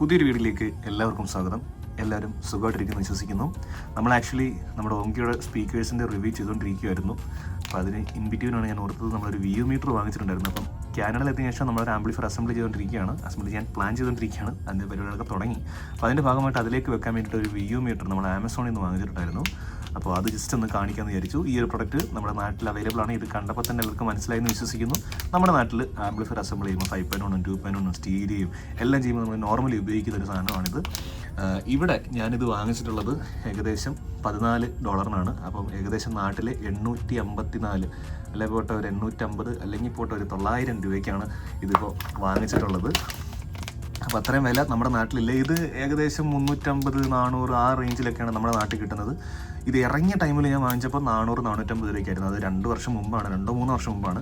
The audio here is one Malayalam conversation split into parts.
പുതിയൊരു വീഡിയോയിലേക്ക് എല്ലാവർക്കും സ്വാഗതം. എല്ലാവരും സുഖമായിട്ടിരിക്കുന്നു വിശ്വസിക്കുന്നു. നമ്മൾ ആക്ച്വലി നമ്മുടെ ഓങ്കിയുടെ സ്പീക്കേഴ്സിന്റെ റിവ്യൂ ചെയ്തുകൊണ്ടിരിക്കുകയായിരുന്നു. അപ്പോൾ അതിന് ഇൻ ബിറ്റ്വീനാണ് ഞാൻ ഓർത്തത് നമ്മളൊരു വ്യൂ മീറ്റർ വാങ്ങിച്ചിട്ടുണ്ടായിരുന്നു. അപ്പം കാനഡയിൽ എത്തിയ ശേഷം നമ്മളൊരു ആംപ്ലിഫയർ അസംബ്ലി ചെയ്തുകൊണ്ടിരിക്കുകയാണ്. അസംബ്ലി ചെയ്യാൻ പ്ലാൻ ചെയ്തുകൊണ്ടിരിക്കുകയാണ്. അതിന്റെ പരിപാടികളൊക്കെ തുടങ്ങി. അപ്പോൾ അതിന്റെ ഭാഗമായിട്ട് അതിലേക്ക് വെക്കാൻ വേണ്ടിയിട്ട് ഒരു വ്യൂ മീറ്റർ നമ്മൾ ആമസോണിൽ നിന്ന് വാങ്ങിച്ചിട്ടുണ്ടായിരുന്നു. അപ്പോൾ അത് ജസ്റ്റ് ഒന്ന് കാണിക്കാമെന്ന് വിചാരിച്ചു. ഈ ഒരു പ്രൊഡക്റ്റ് നമ്മുടെ നാട്ടിൽ അവൈലബിൾ ആണ്. ഇത് കണ്ടപ്പോൾ തന്നെ എല്ലാവർക്കും മനസ്സിലായി എന്ന് വിശ്വസിക്കുന്നു. നമ്മുടെ നാട്ടിൽ ആംപ്ലിഫയർ അസംബിൾ ചെയ്യുമ്പോൾ ഫൈവ് പെൻ ഒന്നും ടു പെൻ ഒന്നും സ്റ്റീരിയും എല്ലാം ചെയ്യുമ്പോൾ നമ്മൾ നോർമലി ഉപയോഗിക്കുന്ന ഒരു സാധനമാണിത്. ഇവിടെ ഞാനിത് വാങ്ങിച്ചിട്ടുള്ളത് ഏകദേശം പതിനാല് ഡോളറിനാണ്. അപ്പം ഏകദേശം നാട്ടിലെ എണ്ണൂറ്റി അമ്പത്തി നാല് അല്ലെങ്കിൽ പോട്ടെ ഒരു എണ്ണൂറ്റമ്പത് അല്ലെങ്കിൽ പോട്ടെ ഒരു തൊള്ളായിരം രൂപയ്ക്കാണ് ഇതിപ്പോൾ വാങ്ങിച്ചിട്ടുള്ളത്. അപ്പോൾ അത്രയും വില നമ്മുടെ നാട്ടിലില്ല. ഇത് ഏകദേശം മുന്നൂറ്റമ്പത് നാനൂറ് ആ റേഞ്ചിലൊക്കെയാണ് നമ്മുടെ നാട്ടിൽ കിട്ടുന്നത്. ഇത് ഇറങ്ങിയ ടൈമിൽ ഞാൻ വാങ്ങിച്ചപ്പോൾ നാനൂറ് നാനൂറ്റമ്പത് രൂപയ്ക്കായിരുന്നു. അത് രണ്ട് വർഷം മുമ്പാണ് രണ്ടോ മൂന്നോ വർഷം മുമ്പാണ്.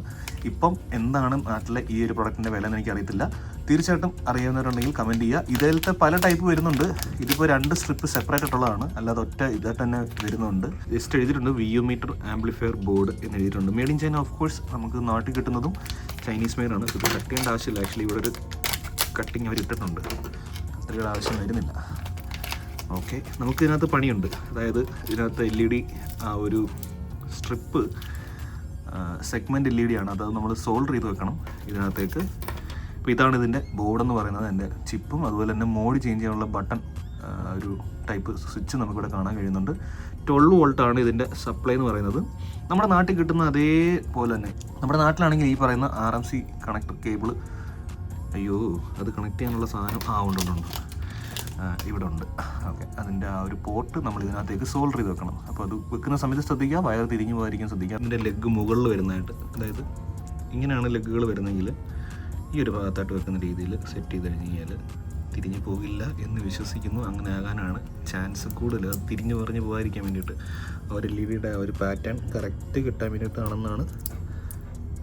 ഇപ്പം എന്താണ് നാട്ടിലെ ഈ ഒരു പ്രൊഡക്റ്റിന്റെ വില എന്ന് എനിക്കറിയത്തില്ല. തീർച്ചയായിട്ടും അറിയാവുന്നവരുണ്ടെങ്കിൽ കമന്റ് ചെയ്യുക. ഇതിലത്തെ പല ടൈപ്പ് വരുന്നുണ്ട്. ഇതിപ്പോൾ രണ്ട് സ്ട്രിപ്പ് സെപ്പറേറ്റ് ആയിട്ടുള്ളതാണ്. അല്ലാതെ ഒറ്റ ഇതായിട്ട് തന്നെ വരുന്നുണ്ട്. ജസ്റ്റ് എഴുതിയിട്ടുണ്ട് വിയോമീറ്റർ ആംപ്ലിഫയർ ബോർഡ് എന്ന് എഴുതിയിട്ടുണ്ട്. Made in China of course നമുക്ക് നാട്ടിൽ കിട്ടുന്നതും ചൈനീസ് മെയ്ഡാണ് ഇത് കട്ട് ചെയ്യേണ്ട ആവശ്യമില്ല. ആക്ച്വലി ഇവിടെ ഒരു കട്ടിങ് അവർ ഇട്ടിട്ടുണ്ട്. അത്രയുടെ ആവശ്യം വരുന്നില്ല. ഓക്കെ നമുക്ക് ഇതിനകത്ത് പണിയുണ്ട്. അതായത് ഇതിനകത്ത് എൽ ഇ ഡി ഒരു strip segment L E D ആണ്. അത് നമ്മൾ സോൾഡർ ചെയ്ത് വെക്കണം ഇതിനകത്തേക്ക്. അപ്പോൾ ഇതാണ് ഇതിന്റെ ബോർഡെന്ന് പറയുന്നത്. എന്റെ ചിപ്പും അതുപോലെ തന്നെ മോഡ് ചേഞ്ച് ചെയ്യാനുള്ള ബട്ടൺ ഒരു ടൈപ്പ് സ്വിച്ച് നമുക്കിവിടെ കാണാൻ കഴിയുന്നുണ്ട്. ട്വൽവ് വോൾട്ടാണ് ഇതിന്റെ സപ്ലൈ എന്ന് പറയുന്നത്. നമ്മുടെ നാട്ടിൽ കിട്ടുന്ന അതേപോലെ തന്നെ. നമ്മുടെ നാട്ടിലാണെങ്കിൽ ഈ പറയുന്ന R M C connector cable അയ്യോ അത് കണക്ട് ചെയ്യാനുള്ള സാധനം ആ ഉണ്ട് ഉണ്ട് ഉണ്ട്. ഇവിടെ ഉണ്ട്. ഓക്കെ അതിന്റെ ആ ഒരു പോർട്ട് നമ്മൾ ഇതിനകത്തേക്ക് സോൾഡർ ചെയ്ത് വെക്കണം. അപ്പോൾ അത് വെക്കുന്ന സമയത്ത് ശ്രദ്ധിക്കുക വയർ തിരിഞ്ഞു പോകാതിരിക്കാൻ ശ്രദ്ധിക്കുക. അതിന്റെ ലെഗ് മുകളിൽ വരുന്നതായിട്ട് അതായത് ഇങ്ങനെയാണ് ലെഗുകൾ വരുന്നതെങ്കിൽ ഈ ഒരു ഭാഗത്തായിട്ട് വെക്കുന്ന രീതിയിൽ സെറ്റ് ചെയ്ത് കഴിഞ്ഞ് കഴിഞ്ഞാൽ തിരിഞ്ഞു പോകില്ല എന്ന് വിശ്വസിക്കുന്നു. അങ്ങനെ ആകാനാണ് ചാൻസ് കൂടുതൽ. അത് തിരിഞ്ഞു പറഞ്ഞ് പോകാതിരിക്കാൻ വേണ്ടിയിട്ട് ആ ഒരു ആ ഒരു പാറ്റേൺ കറക്റ്റ് കിട്ടാൻ വേണ്ടിയിട്ടാണെന്നാണ്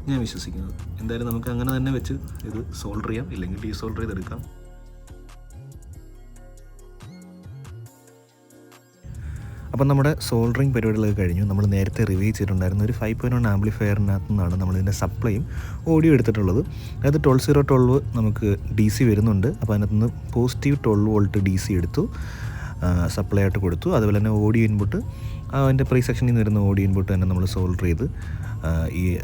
ഞാൻ വിശ്വസിക്കുന്നത് എന്തായാലും നമുക്ക് അങ്ങനെ തന്നെ വെച്ച് ഇത് സോൾഡർ ചെയ്യാം. ഇല്ലെങ്കിൽ ഡീസോൾഡർ ചെയ്തെടുക്കാം. അപ്പം നമ്മുടെ സോൾഡറിങ് പരിപാടികളൊക്കെ കഴിഞ്ഞു. നമ്മൾ നേരത്തെ റിവ്യൂ ചെയ്തിട്ടുണ്ടായിരുന്ന ഒരു ഫൈവ് പോയിന്റ് വൺ ആംപ്ലിഫയറിനകത്തു നിന്നാണ് നമ്മളിതിന്റെ സപ്ലൈയും ഓഡിയോ എടുത്തിട്ടുള്ളത്. അതായത് ട്വൽവ് സീറോ ട്വൽവ് നമുക്ക് ഡി സി വരുന്നുണ്ട്. അപ്പോൾ അതിനകത്ത് നിന്ന് positive twelve volt D C എടുത്തു സപ്ലൈ ആയിട്ട് കൊടുത്തു. അതുപോലെ തന്നെ ഓഡിയോ ഇൻപുട്ട് അതിന്റെ പ്രീ സെക്ഷനിൽ നിന്ന് വരുന്ന ഓഡിയോ ഇൻപുട്ട് തന്നെ നമ്മൾ സോൾഡർ ചെയ്ത് ഈ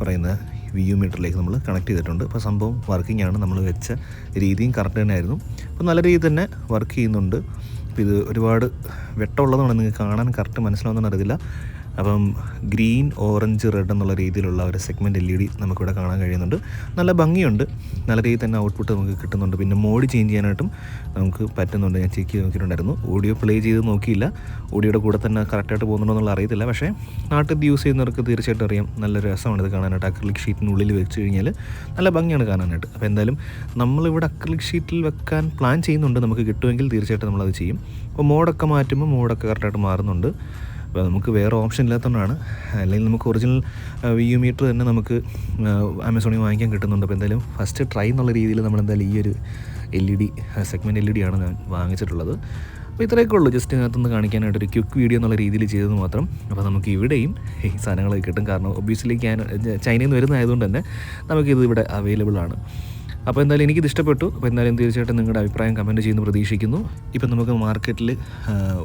പറയുന്ന വി യു മീറ്ററിലേക്ക് നമ്മൾ കണക്ട് ചെയ്തിട്ടുണ്ട്. അപ്പോൾ സംഭവം വർക്കിംഗ് ആണ്. നമ്മൾ വെച്ച രീതിയും കറക്റ്റ് തന്നെയായിരുന്നു. അപ്പോൾ നല്ല രീതിയിൽ തന്നെ വർക്ക് ചെയ്യുന്നുണ്ട്. ഇത് ഒരുപാട് വെട്ടമുള്ളതുകൊണ്ട് നിങ്ങൾക്ക് കാണാൻ കറക്റ്റ് മനസ്സിലാവുന്നതെന്ന് അപ്പം ഗ്രീൻ ഓറഞ്ച് റെഡ് എന്നുള്ള രീതിയിലുള്ള ഒരു സെഗ്മെന്റ് എൽ ഇ ഡി നമുക്കിവിടെ കാണാൻ കഴിയുന്നുണ്ട്. നല്ല ഭംഗിയുണ്ട്. നല്ല രീതിയിൽ തന്നെ ഔട്ട്പുട്ട് നമുക്ക് കിട്ടുന്നുണ്ട്. പിന്നെ മോഡ് ചേഞ്ച് ചെയ്യാനായിട്ടും നമുക്ക് പറ്റുന്നുണ്ട്. ഞാൻ ചെക്ക് ചെയ്ത് നോക്കിയിട്ടുണ്ടായിരുന്നു. ഓഡിയോ പ്ലേ ചെയ്ത് നോക്കിയില്ല. ഓഡിയോയുടെ കൂടെ തന്നെ കറക്റ്റായിട്ട് പോകുന്നുണ്ടോ എന്നുള്ള അറിയത്തില്ല. പക്ഷേ നാട്ടിൽ യൂസ് ചെയ്യുന്നവർക്ക് തീർച്ചയായിട്ടും അറിയാം. നല്ല രസമാണ് ഇത് കാണാനായിട്ട്. അക്രലിക് ഷീറ്റിനുള്ളിൽ വെച്ച് കഴിഞ്ഞാൽ നല്ല ഭംഗിയാണ് കാണാനായിട്ട്. അപ്പോൾ എന്തായാലും നമ്മളിവിടെ അക്രലിക് ഷീറ്റിൽ വെക്കാൻ പ്ലാൻ ചെയ്യുന്നുണ്ട്. നമുക്ക് കിട്ടുമെങ്കിൽ തീർച്ചയായിട്ടും നമ്മളത് ചെയ്യും. അപ്പോൾ മോഡൊക്കെ മാറ്റുമ്പോൾ മോഡൊക്കെ കറക്റ്റായിട്ട് മാറുന്നുണ്ട്. അപ്പോൾ നമുക്ക് വേറെ ഓപ്ഷൻ ഇല്ലാത്തതുകൊണ്ടാണ് അല്ലെങ്കിൽ നമുക്ക് ഒറിജിനൽ വി യു മീറ്റർ തന്നെ നമുക്ക് ആമസോണിൽ വാങ്ങിക്കാൻ കിട്ടുന്നുണ്ട്. അപ്പോൾ എന്തായാലും ഫസ്റ്റ് ട്രൈ എന്നുള്ള രീതിയിൽ നമ്മൾ എന്തായാലും ഈ ഒരു L E D segment L E D ആണ് ഞാൻ വാങ്ങിച്ചിട്ടുള്ളത്. അപ്പോൾ ഇത്രയൊക്കെ ഉള്ളൂ. ജസ്റ്റ് ഇതിനകത്തുനിന്ന് കാണിക്കാനായിട്ട് ഒരു ക്യുക്ക് വീഡിയോ എന്നുള്ള രീതിയിൽ ചെയ്തത് മാത്രം. അപ്പോൾ നമുക്ക് ഇവിടെയും ഈ സാധനങ്ങളൊക്കെ കിട്ടും. കാരണം ഒബ്വിയസ്ലി ക്യാൻ ചൈനയിൽ നിന്ന് വരുന്നതായതുകൊണ്ട് തന്നെ നമുക്കിത് ഇവിടെ അവൈലബിൾ ആണ്. അപ്പോൾ എന്തായാലും എനിക്കിത് ഇഷ്ടപ്പെട്ടു. അപ്പോൾ എന്തായാലും തീർച്ചയായിട്ടും നിങ്ങളുടെ അഭിപ്രായം കമന്റ് ചെയ്യുന്നു പ്രതീക്ഷിക്കുന്നു. ഇപ്പം നമുക്ക് മാർക്കറ്റിൽ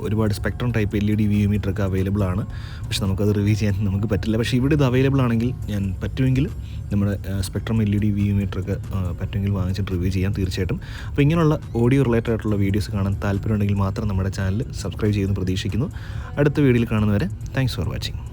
ഒരുപാട് spectrum type L E D view meter ഒക്കെ അവൈലബിൾ ആണ്. പക്ഷെ നമുക്കത് റിവ്യൂ ചെയ്യാൻ നമുക്ക് പറ്റില്ല. പക്ഷേ ഇവിടെ ഇത് അവൈലബിൾ ആണെങ്കിൽ ഞാൻ പറ്റുമെങ്കിൽ നമ്മുടെ spectrum L E D view meter ഒക്കെ പറ്റുമെങ്കിൽ വാങ്ങിച്ചിട്ട് റിവ്യൂ ചെയ്യാം തീർച്ചയായിട്ടും. അപ്പോൾ ഇങ്ങനെയുള്ള ഓഡിയോ റിലേറ്റഡ് ആയിട്ടുള്ള വീഡിയോസ് കാണാൻ താല്പര്യമുണ്ടെങ്കിൽ മാത്രം നമ്മുടെ ചാനൽ സബ്സ്ക്രൈബ് ചെയ്യുന്നു പ്രതീക്ഷിക്കുന്നു. അടുത്ത വീഡിയോയിൽ കാണുന്നവരെ താങ്ക്സ് ഫോർ വാച്ചിങ്